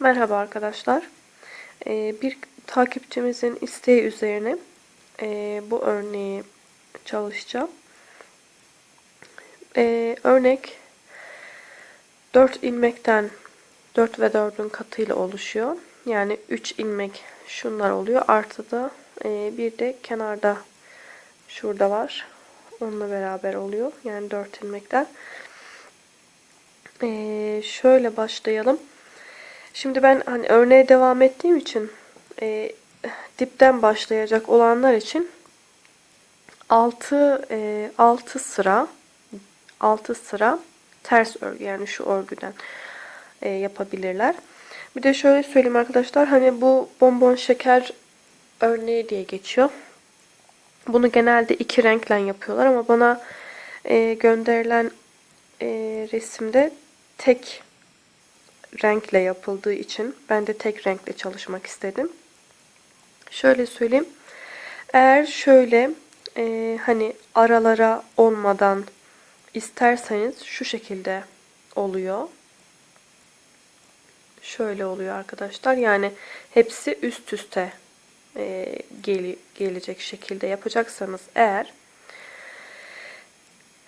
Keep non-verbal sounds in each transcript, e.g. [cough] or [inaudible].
Merhaba arkadaşlar. Ee, bir takipçimizin isteği üzerine e, bu örneği çalışacağım. Ee, örnek 4 ilmekten 4 ve 4'ün katıyla oluşuyor. Yani 3 ilmek şunlar oluyor. Artı da e, bir de kenarda şurada var. Onunla beraber oluyor. Yani 4 ilmekten. Ee, şöyle başlayalım. Şimdi ben hani örneğe devam ettiğim için e, dipten başlayacak olanlar için 6 e, 6 sıra 6 sıra ters örgü yani şu örgüden e, yapabilirler. Bir de şöyle söyleyeyim arkadaşlar hani bu bonbon şeker örneği diye geçiyor. Bunu genelde iki renkle yapıyorlar ama bana e, gönderilen e, resimde tek renkle yapıldığı için ben de tek renkle çalışmak istedim. Şöyle söyleyeyim. Eğer şöyle e, hani aralara olmadan isterseniz şu şekilde oluyor. Şöyle oluyor arkadaşlar. Yani hepsi üst üste e, gel gelecek şekilde yapacaksanız eğer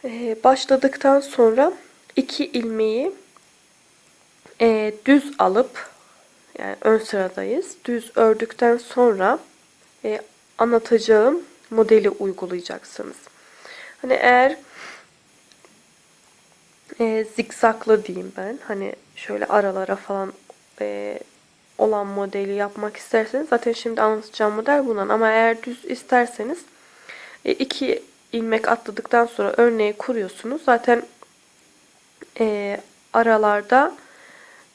e, başladıktan sonra iki ilmeği e, düz alıp yani ön sıradayız. Düz ördükten sonra e, anlatacağım modeli uygulayacaksınız. Hani eğer e, zikzaklı diyeyim ben. Hani şöyle aralara falan e, olan modeli yapmak isterseniz zaten şimdi anlatacağım model bundan. Ama eğer düz isterseniz e, iki ilmek atladıktan sonra örneği kuruyorsunuz. Zaten e, aralarda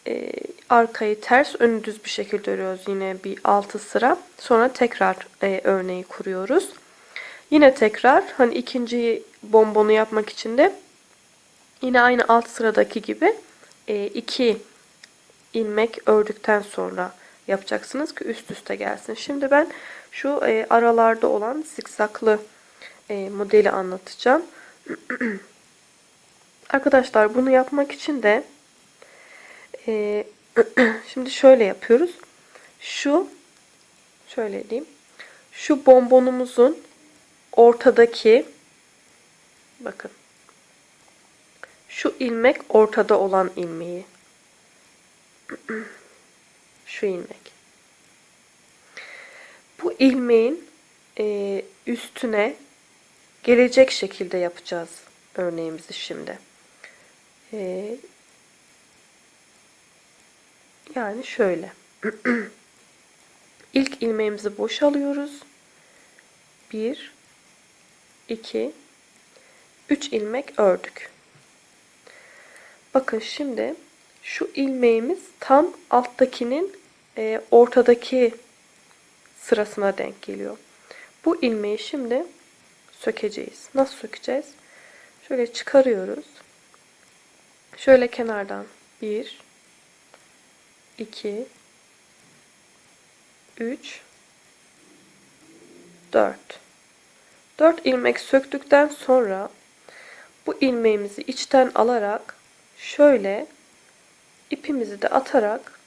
e, arkayı ters önü düz bir şekilde örüyoruz. Yine bir 6 sıra. Sonra tekrar e, örneği kuruyoruz. Yine tekrar hani ikinci bombonu yapmak için de yine aynı alt sıradaki gibi e, iki ilmek ördükten sonra yapacaksınız ki üst üste gelsin. Şimdi ben şu e, aralarda olan zikzaklı e, modeli anlatacağım. [clears throat] Arkadaşlar bunu yapmak için de e, [clears throat] şimdi şöyle yapıyoruz. Şu şöyle diyeyim. Şu bonbonumuzun ortadaki bakın şu ilmek ortada olan ilmeği [clears throat] şu ilmek bu ilmeğin e, üstüne gelecek şekilde yapacağız örneğimizi şimdi. E, yani şöyle. [clears throat] İlk ilmeğimizi boşalıyoruz. 1 2 3 ilmek ördük. Bakın şimdi şu ilmeğimiz tam alttakinin e, ortadaki sırasına denk geliyor. Bu ilmeği şimdi sökeceğiz. Nasıl sökeceğiz? Şöyle çıkarıyoruz. Şöyle kenardan 1 2 3 4 4 ilmek söktükten sonra bu ilmeğimizi içten alarak şöyle ipimizi de atarak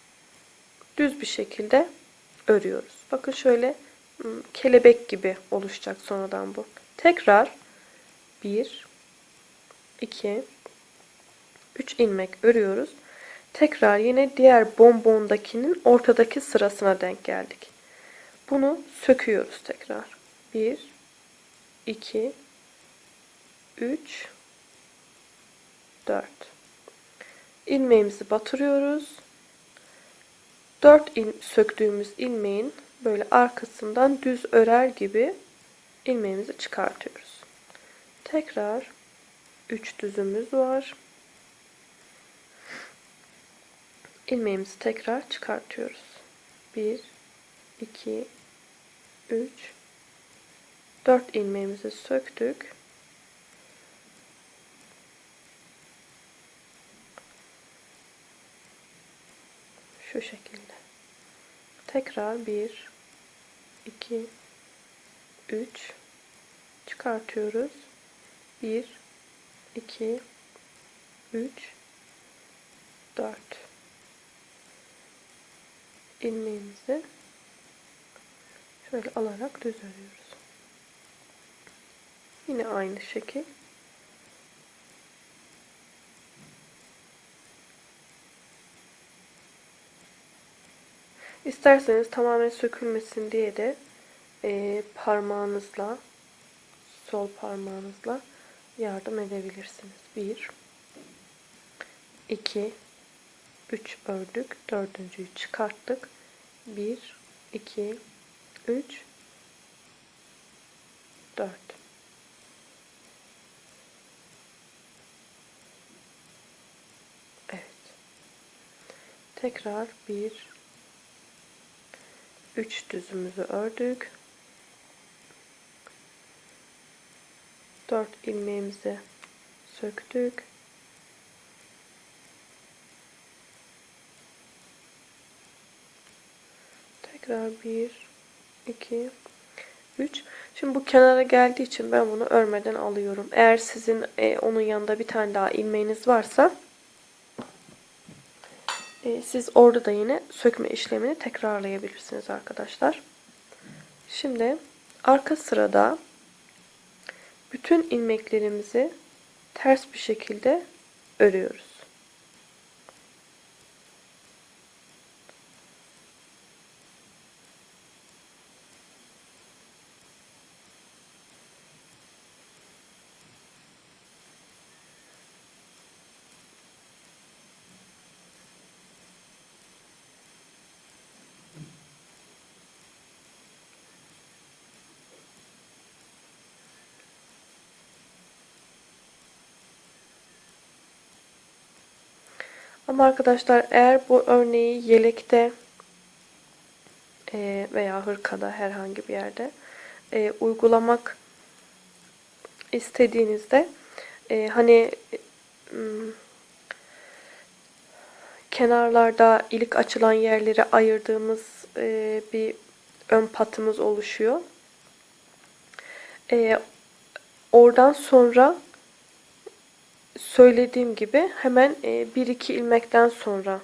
düz bir şekilde örüyoruz. Bakın şöyle hmm, kelebek gibi oluşacak sonradan bu. Tekrar 1 2 3 ilmek örüyoruz. Tekrar yine diğer bonbondakinin ortadaki sırasına denk geldik. Bunu söküyoruz tekrar. 1 2 3 4 ilmeğimizi batırıyoruz. 4 il, söktüğümüz ilmeğin böyle arkasından düz örer gibi ilmeğimizi çıkartıyoruz. Tekrar 3 düzümüz var ilmeğimizi tekrar çıkartıyoruz. 1 2 3 4 ilmeğimizi söktük. Şu şekilde. Tekrar 1 2 3 çıkartıyoruz. 1 2 3 4 ilmeğimizi şöyle alarak düz örüyoruz. Yine aynı şekil. İsterseniz tamamen sökülmesin diye de e, parmağınızla sol parmağınızla yardım edebilirsiniz. 1 2 3 ördük. Dördüncüyü çıkarttık. 1 2 3 4 Evet. Tekrar 1 3 düzümüzü ördük. 4 ilmeğimizi söktük. Tekrar 1 2 3 Şimdi bu kenara geldiği için ben bunu örmeden alıyorum. Eğer sizin e, onun yanında bir tane daha ilmeğiniz varsa e, siz orada da yine sökme işlemini tekrarlayabilirsiniz arkadaşlar. Şimdi arka sırada bütün ilmeklerimizi ters bir şekilde örüyoruz. Ama arkadaşlar eğer bu örneği yelekte e, veya hırkada herhangi bir yerde e, uygulamak istediğinizde e, hani kenarlarda ilik açılan yerleri ayırdığımız bir ön patımız oluşuyor. Oradan sonra söylediğim gibi hemen e, bir iki ilmekten sonra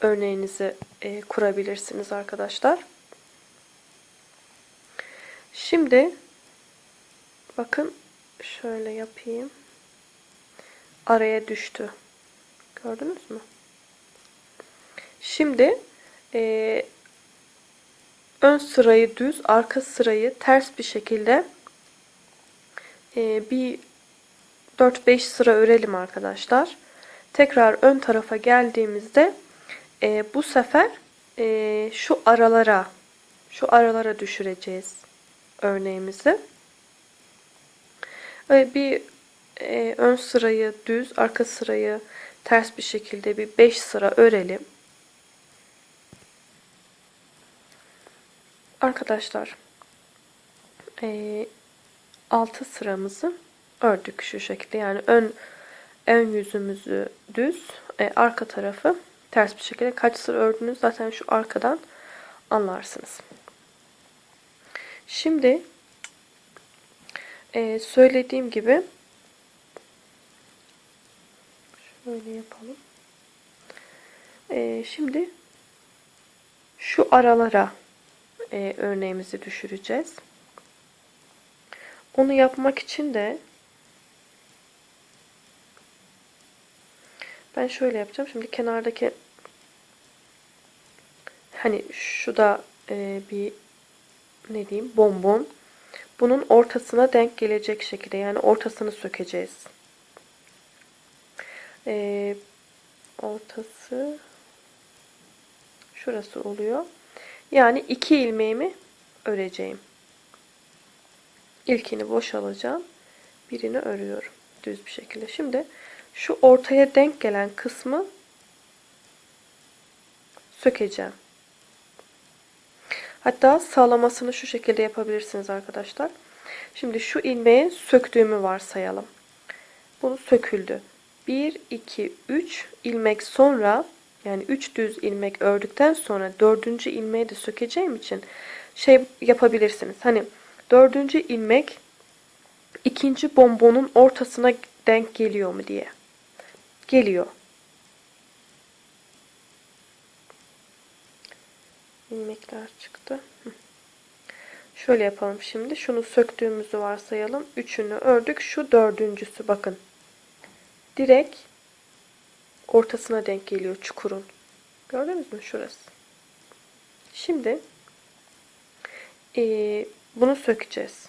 örneğinizi e, kurabilirsiniz arkadaşlar. Şimdi bakın şöyle yapayım. Araya düştü. Gördünüz mü? Şimdi e, ön sırayı düz, arka sırayı ters bir şekilde e, bir 4-5 sıra örelim arkadaşlar. Tekrar ön tarafa geldiğimizde e, bu sefer e, şu aralara şu aralara düşüreceğiz örneğimizi. Ve bir e, ön sırayı düz, arka sırayı ters bir şekilde bir 5 sıra örelim. Arkadaşlar e, 6 sıramızı ördük şu şekilde. Yani ön ön yüzümüzü düz, e, arka tarafı ters bir şekilde. Kaç sıra ördünüz zaten şu arkadan anlarsınız. Şimdi e, söylediğim gibi şöyle yapalım. E, şimdi şu aralara e, örneğimizi düşüreceğiz. Onu yapmak için de Ben şöyle yapacağım. Şimdi kenardaki hani şu da e, bir ne diyeyim bonbon. Bunun ortasına denk gelecek şekilde yani ortasını sökeceğiz. E, ortası şurası oluyor. Yani iki ilmeğimi öreceğim. İlkini boşalacağım. Birini örüyorum. Düz bir şekilde. Şimdi şu ortaya denk gelen kısmı sökeceğim. Hatta sağlamasını şu şekilde yapabilirsiniz arkadaşlar. Şimdi şu ilmeği söktüğümü varsayalım. Bunu söküldü. 1, 2, 3 ilmek sonra yani 3 düz ilmek ördükten sonra 4. ilmeği de sökeceğim için şey yapabilirsiniz. Hani 4. ilmek ikinci bombonun ortasına denk geliyor mu diye geliyor. ilmekler çıktı. Şöyle yapalım şimdi. Şunu söktüğümüzü varsayalım. Üçünü ördük. Şu dördüncüsü bakın. Direkt ortasına denk geliyor çukurun. Gördünüz mü? Şurası. Şimdi eee, bunu sökeceğiz.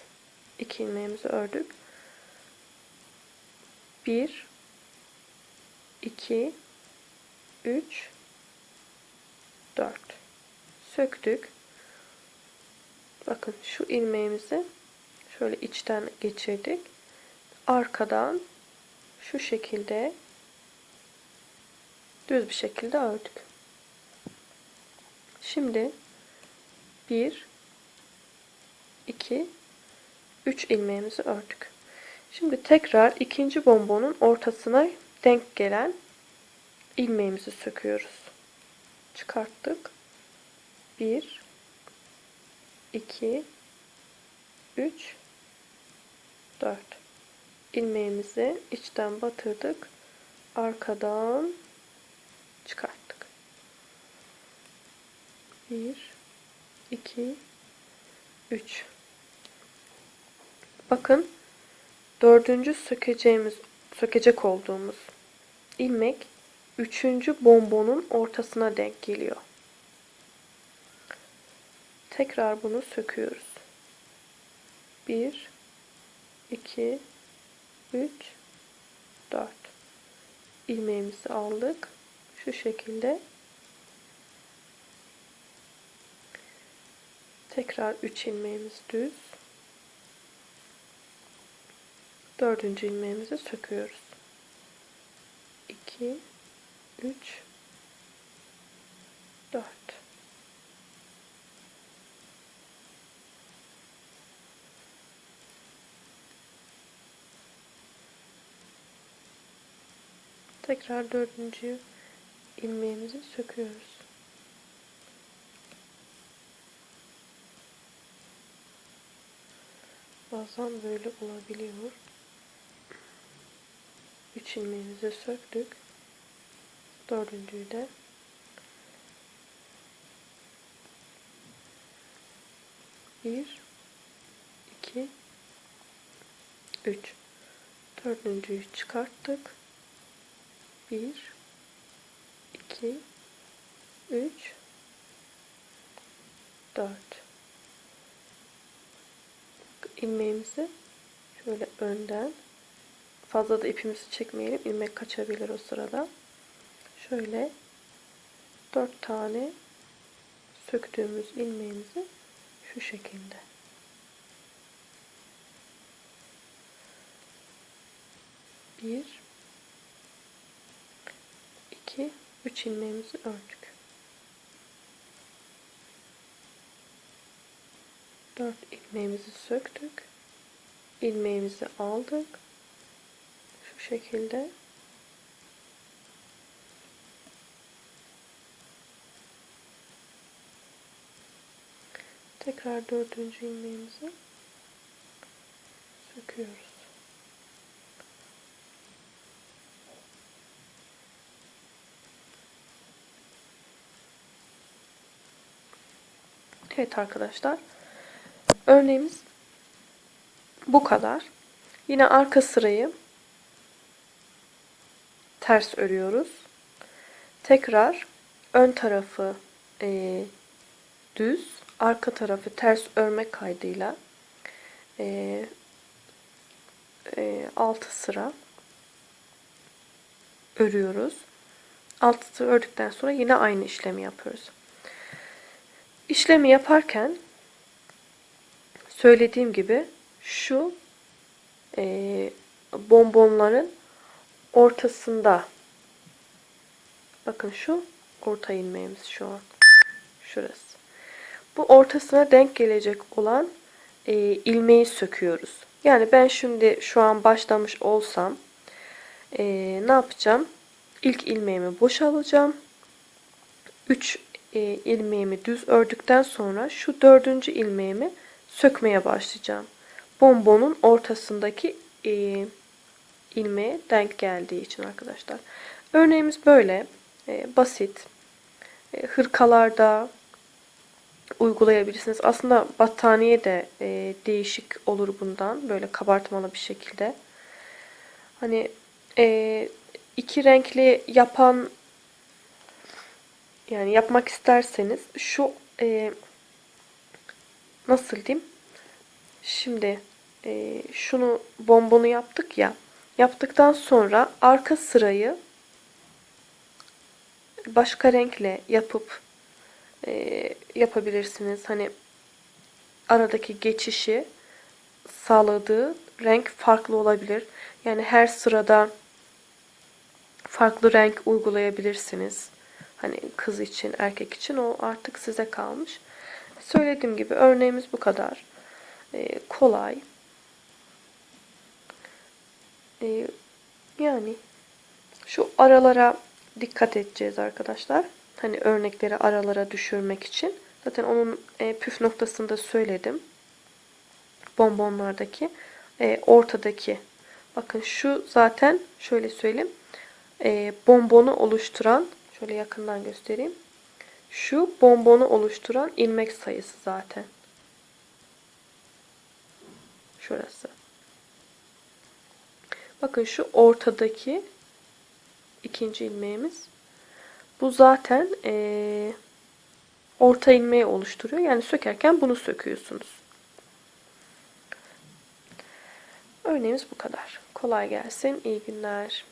İki ilmeğimizi ördük. Bir, iki, üç, dört. Söktük. Bakın şu ilmeğimizi şöyle içten geçirdik. Arkadan şu şekilde düz bir şekilde ördük. Şimdi 1 2 3 ilmeğimizi ördük. Şimdi tekrar ikinci bombonun ortasına denk gelen ilmeğimizi söküyoruz. Çıkarttık. 1 2 3 4 ilmeğimizi içten batırdık. Arkadan çıkarttık. 1 2 3 Bakın dördüncü sökeceğimiz sökecek olduğumuz ilmek üçüncü bombonun ortasına denk geliyor. Tekrar bunu söküyoruz. 1 2 3 4 ilmeğimizi aldık. Şu şekilde tekrar 3 ilmeğimiz düz. Dördüncü ilmeğimizi söküyoruz. 2 3 4 Tekrar dördüncü ilmeğimizi söküyoruz. Bazen böyle olabiliyor. Üç ilmeğimizi söktük. Dördüncüyü de bir, iki, üç. Dördüncüyü çıkarttık. 1 2 3 4 ilmeğimizi şöyle önden fazla da ipimizi çekmeyelim ilmek kaçabilir o sırada şöyle 4 tane söktüğümüz ilmeğimizi şu şekilde bir 2 3 ilmeğimizi ördük. 4 ilmeğimizi söktük. ilmeğimizi aldık. Şekilde tekrar dördüncü ilmeğimizi söküyoruz. Evet arkadaşlar. Örneğimiz bu kadar. Yine arka sırayı ters örüyoruz. Tekrar ön tarafı e, düz, arka tarafı ters örmek kaydıyla e, e, 6 sıra örüyoruz. 6 sıra ördükten sonra yine aynı işlemi yapıyoruz. İşlemi yaparken söylediğim gibi şu e, bonbonların ortasında bakın şu orta ilmeğimiz şu an şurası. Bu ortasına denk gelecek olan e, ilmeği söküyoruz. Yani ben şimdi şu an başlamış olsam e, ne yapacağım? İlk ilmeğimi boşalacağım. 3 e, ilmeğimi düz ördükten sonra şu dördüncü ilmeğimi sökmeye başlayacağım. Bonbonun ortasındaki e, ilmeğe denk geldiği için arkadaşlar. Örneğimiz böyle e, basit. E, hırkalarda uygulayabilirsiniz. Aslında battaniye de e, değişik olur bundan. Böyle kabartmalı bir şekilde. Hani e, iki renkli yapan yani yapmak isterseniz şu e, nasıl diyeyim? Şimdi e, şunu bombonu yaptık ya. Yaptıktan sonra arka sırayı başka renkle yapıp e, yapabilirsiniz. Hani aradaki geçişi sağladığı renk farklı olabilir. Yani her sırada farklı renk uygulayabilirsiniz. Hani kız için, erkek için o artık size kalmış. Söylediğim gibi örneğimiz bu kadar. Ee, kolay. Ee, yani şu aralara dikkat edeceğiz arkadaşlar. Hani örnekleri aralara düşürmek için. Zaten onun e, püf noktasını da söyledim. Bonbonlardaki e, ortadaki. Bakın şu zaten şöyle söyleyeyim. E, bonbonu oluşturan şöyle yakından göstereyim. Şu bonbonu oluşturan ilmek sayısı zaten. Şurası. Bakın şu ortadaki ikinci ilmeğimiz. Bu zaten eee, orta ilmeği oluşturuyor. Yani sökerken bunu söküyorsunuz. Örneğimiz bu kadar. Kolay gelsin. İyi günler.